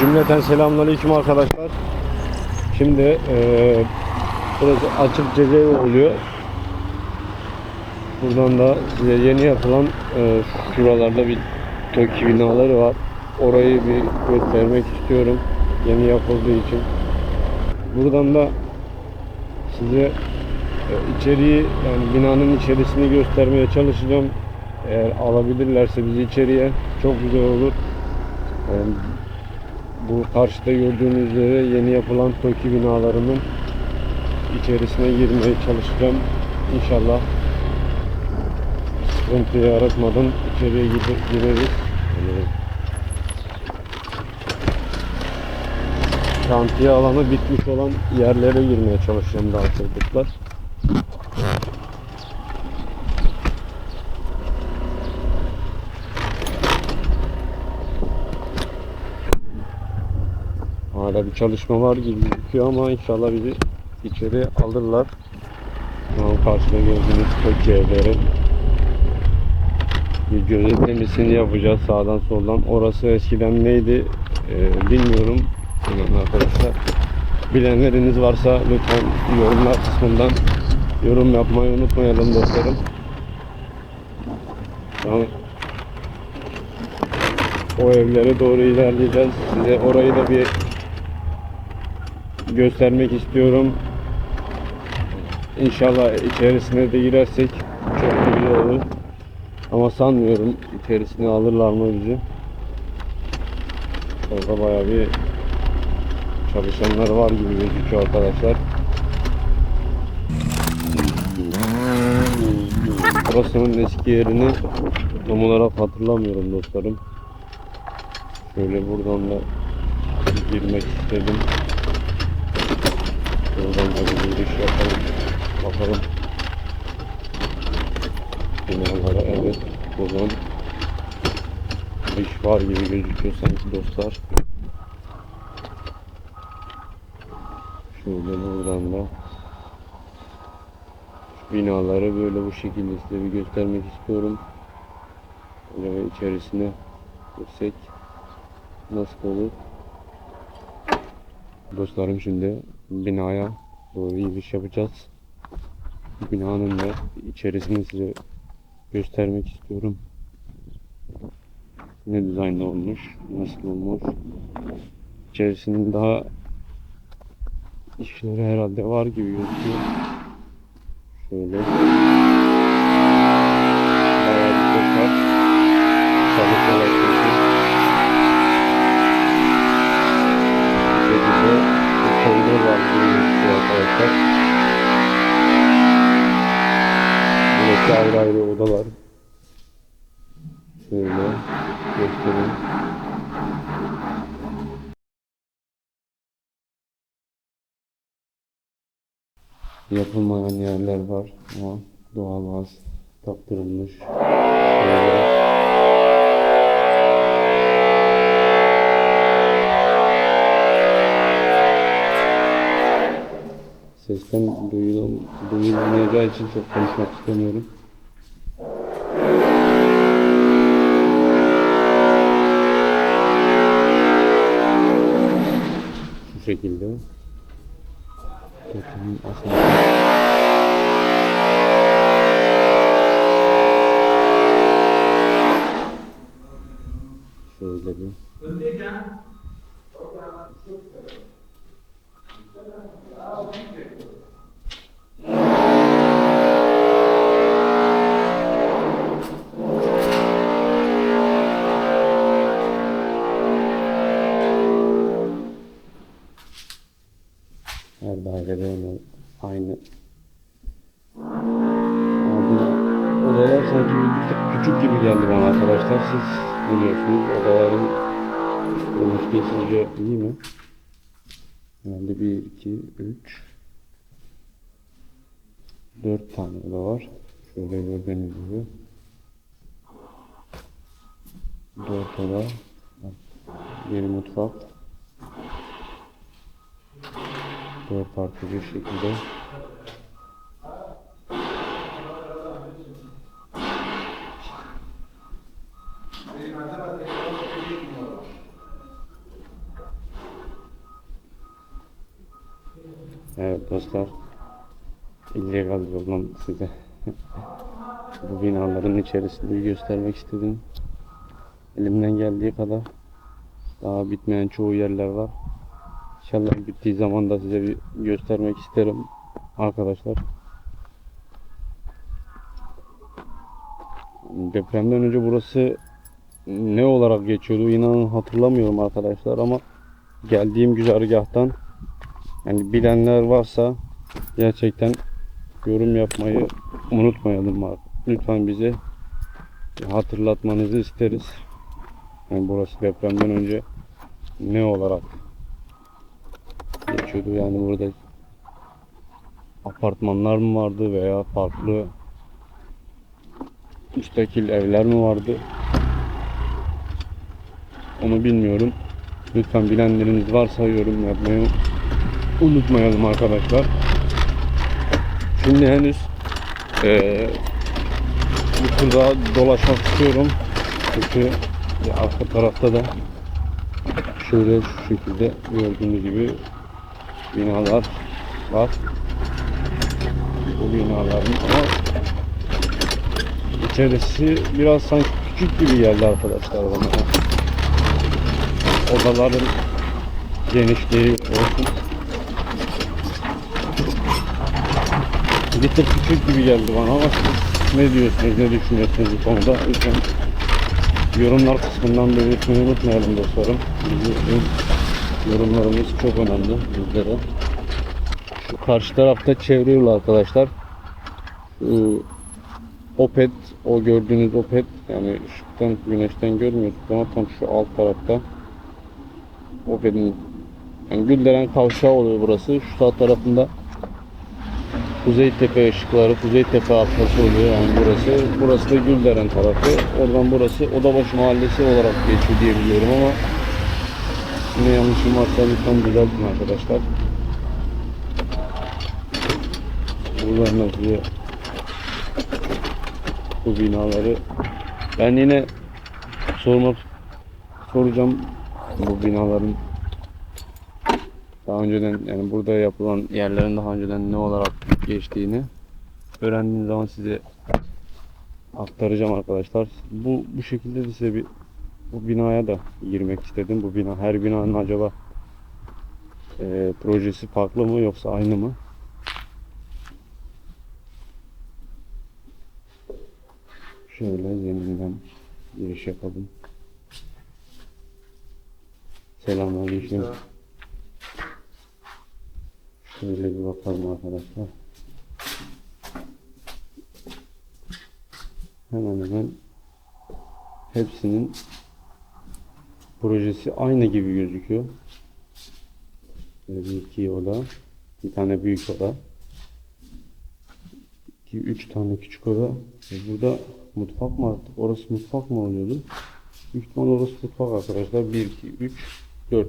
Cümleten selamünaleyküm arkadaşlar. Şimdi eee burası açık cezaevi oluyor. Buradan da size yeni yapılan eee şuralarda bir TOKİ binaları var. Orayı bir göstermek istiyorum. Yeni yapıldığı için. Buradan da size e, içeriği yani binanın içerisini göstermeye çalışacağım. Eğer alabilirlerse bizi içeriye çok güzel olur. Yani bu karşıda gördüğünüz üzere yeni yapılan TOKİ binalarının içerisine girmeye çalışacağım. İnşallah sıkıntı yaratmadan içeriye gire- gireriz. Yani şantiye alanı bitmiş olan yerlere girmeye çalışacağım daha çocuklar. Hala bir çalışma var gibi gözüküyor ama inşallah bizi içeri alırlar. An karşıda gördüğünüz Tokyo evleri. Bir gözetlemesini yapacağız sağdan soldan. Orası eskiden neydi e, bilmiyorum. Bilmiyorum arkadaşlar. Bilenleriniz varsa lütfen yorumlar kısmından yorum yapmayı unutmayalım dostlarım. An o evlere doğru ilerleyeceğiz. Size orayı da bir göstermek istiyorum. İnşallah içerisine de girersek çok güzel olur. Ama sanmıyorum içerisine alırlar mı bizi. Orada bayağı bir çalışanlar var gibi gözüküyor arkadaşlar. Burasının eski yerini tam olarak hatırlamıyorum dostlarım. Şöyle buradan da girmek istedim. Da bir giriş yapalım. Bakalım. Binalara evet buradan giriş var gibi gözüküyor sanki dostlar. Şöyle buradan da binaları böyle bu şekilde size bir göstermek istiyorum. Böyle içerisine girsek nasıl olur? Dostlarım şimdi binaya doğru giriş yapacağız. Binanın da içerisini size göstermek istiyorum. Ne dizaynda olmuş, nasıl olmuş. İçerisinin daha işleri herhalde var gibi gözüküyor. Şöyle. Bayağı bir ses var. Burası ayrı ayrı odalar. Şöyle göstereyim. Yapılmayan yerler var ama doğalgaz taktırılmış. Şöyle. Sesten duyulum, duyulmayacağı için çok konuşmak istemiyorum. Şekilde. Bakın aslında şöyle bir her sizce iyi mi? Herhalde 1, 2, 3 4 tane oda var. Şöyle gördüğünüz gibi. 4 oda. Bir mutfak. 4 farklı bir şekilde. Dostlar. illegal yoldan size bu binaların içerisinde göstermek istedim. Elimden geldiği kadar daha bitmeyen çoğu yerler var. İnşallah bittiği zaman da size bir göstermek isterim arkadaşlar. Depremden önce burası ne olarak geçiyordu inanın hatırlamıyorum arkadaşlar ama geldiğim güzergahtan yani bilenler varsa gerçekten yorum yapmayı unutmayalım abi. Lütfen bize hatırlatmanızı isteriz. Yani burası depremden önce ne olarak geçiyordu yani burada apartmanlar mı vardı veya farklı müstakil evler mi vardı? Onu bilmiyorum. Lütfen bilenleriniz varsa yorum yapmayı unutmayalım arkadaşlar. Şimdi henüz eee bu turda dolaşmak istiyorum. Çünkü arka tarafta da şöyle şu şekilde gördüğünüz gibi binalar var. Bu binaların ama içerisi biraz sanki küçük gibi geldi arkadaşlar bana. Odaların genişliği olsun. Bir küçük gibi geldi bana ama ne diyorsunuz, ne düşünüyorsunuz bu konuda? Lütfen yorumlar kısmından belirtmeyi unutmayalım dostlarım. Biliyorsunuz yorumlarımız çok önemli bizlere. Şu karşı tarafta çevre arkadaşlar. Şu Opet, o gördüğünüz Opet yani ışıktan, güneşten görmüyorsunuz ama tam şu alt tarafta Opet'in yani Gülderen kavşağı oluyor burası. Şu sağ tarafında Kuzeytepe ışıkları, Kuzeytepe atması oluyor yani burası. Burası da Gülderen tarafı. Oradan burası Odabaşı Mahallesi olarak geçiyor diye biliyorum ama yine yanlışım varsa lütfen düzeltin arkadaşlar. Buradan da bu binaları ben yine sormak soracağım bu binaların daha önceden yani burada yapılan yerlerin daha önceden ne olarak geçtiğini öğrendiğim zaman size aktaracağım arkadaşlar. Bu bu şekilde de size bir bu binaya da girmek istedim. Bu bina her binanın acaba e, projesi farklı mı yoksa aynı mı? Şöyle zeminden giriş yapalım. Selamünaleyküm. Şöyle bir bakalım arkadaşlar. Hemen hemen hepsinin projesi aynı gibi gözüküyor. Böyle bir iki oda, bir tane büyük oda, iki üç tane küçük oda. E burada mutfak mı artık? Orası mutfak mı oluyordu? Büyük orası mutfak arkadaşlar. 1, 2, 3, 4.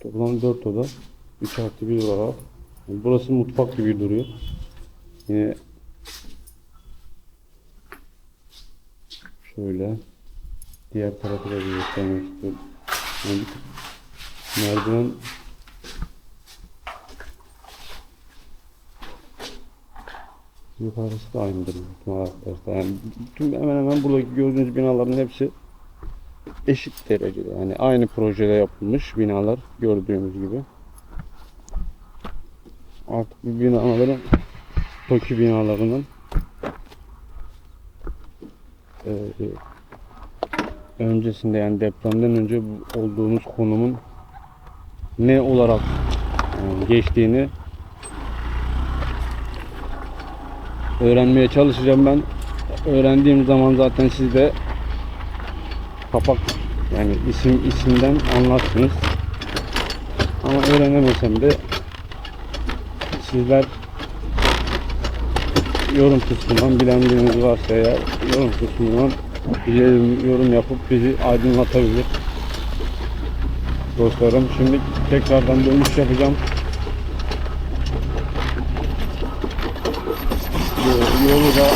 Toplam 4 oda. 3 artı 1 var. Burası mutfak gibi duruyor. Yine şöyle diğer tarafı da göstermek istiyorum. Yani merdiven yukarısı da aynıdır arkadaşlar. Yani tüm hemen hemen buradaki gördüğünüz binaların hepsi eşit derecede. Yani aynı projede yapılmış binalar gördüğünüz gibi. Artık bu binaların TOKİ binalarının e, öncesinde yani depremden önce olduğumuz konumun ne olarak e, geçtiğini öğrenmeye çalışacağım ben. Öğrendiğim zaman zaten siz de kapak yani isim isimden anlarsınız. Ama öğrenemesem de sizler yorum kısmından bilenleriniz varsa eğer yorum kısmından yorum yapıp bizi aydınlatabilir. Dostlarım şimdi tekrardan dönüş yapacağım. Yo- Yolu da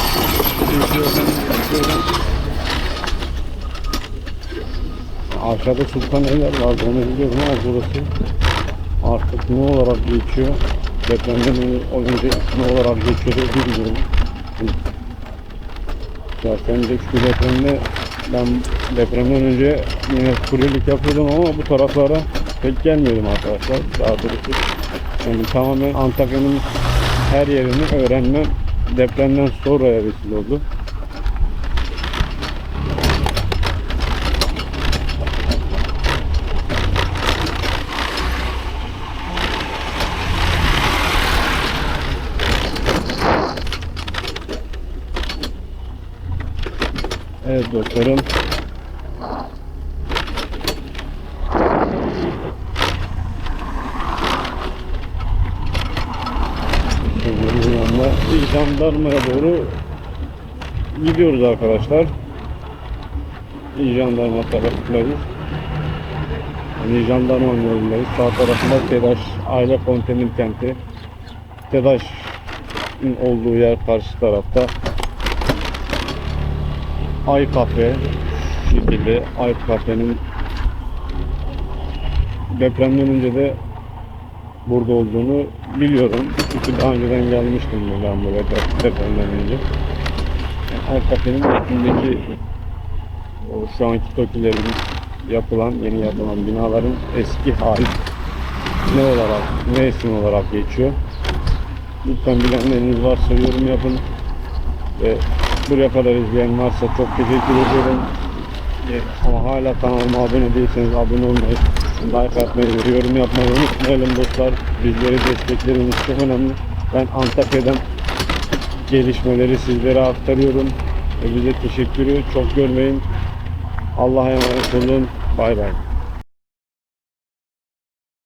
Aşağıda Sultan Evler vardı onu biliyorum ama burası artık ne olarak geçiyor depremden önce ne olarak geçiyor bilmiyorum. Zaten de şu depremde ben depremden önce yine kuryelik yapıyordum ama bu taraflara pek gelmiyordum arkadaşlar. Daha doğrusu yani tamamen Antakya'nın her yerini öğrenmem depremden sonraya vesile oldu. Evet anda jandarmaya doğru gidiyoruz arkadaşlar. Jandarma tarafındayız. Yani jandarma yolundayız. Sağ tarafında TEDAŞ Aile Konteyner Kenti. TEDAŞ'ın olduğu yer karşı tarafta. Ay Kafe şekilde Ay Kafe'nin depremden önce de burada olduğunu biliyorum. Çünkü daha önceden gelmiştim buraya dep- depremden önce. Ay Kafe'nin üstündeki o şu anki tokilerin yapılan, yeni yapılan binaların eski hali ne olarak, ne isim olarak geçiyor. Lütfen bilenleriniz varsa yorum yapın. Ve buraya kadar izleyen varsa çok teşekkür ediyorum. E, Ama hala kanalıma abone değilseniz abone olmayı, like atmayı yorum yapmayı unutmayalım dostlar. Bizleri destekleriniz çok önemli. Ben Antakya'dan gelişmeleri sizlere aktarıyorum. Bize teşekkürü çok görmeyin. Allah'a emanet olun. Bay bay.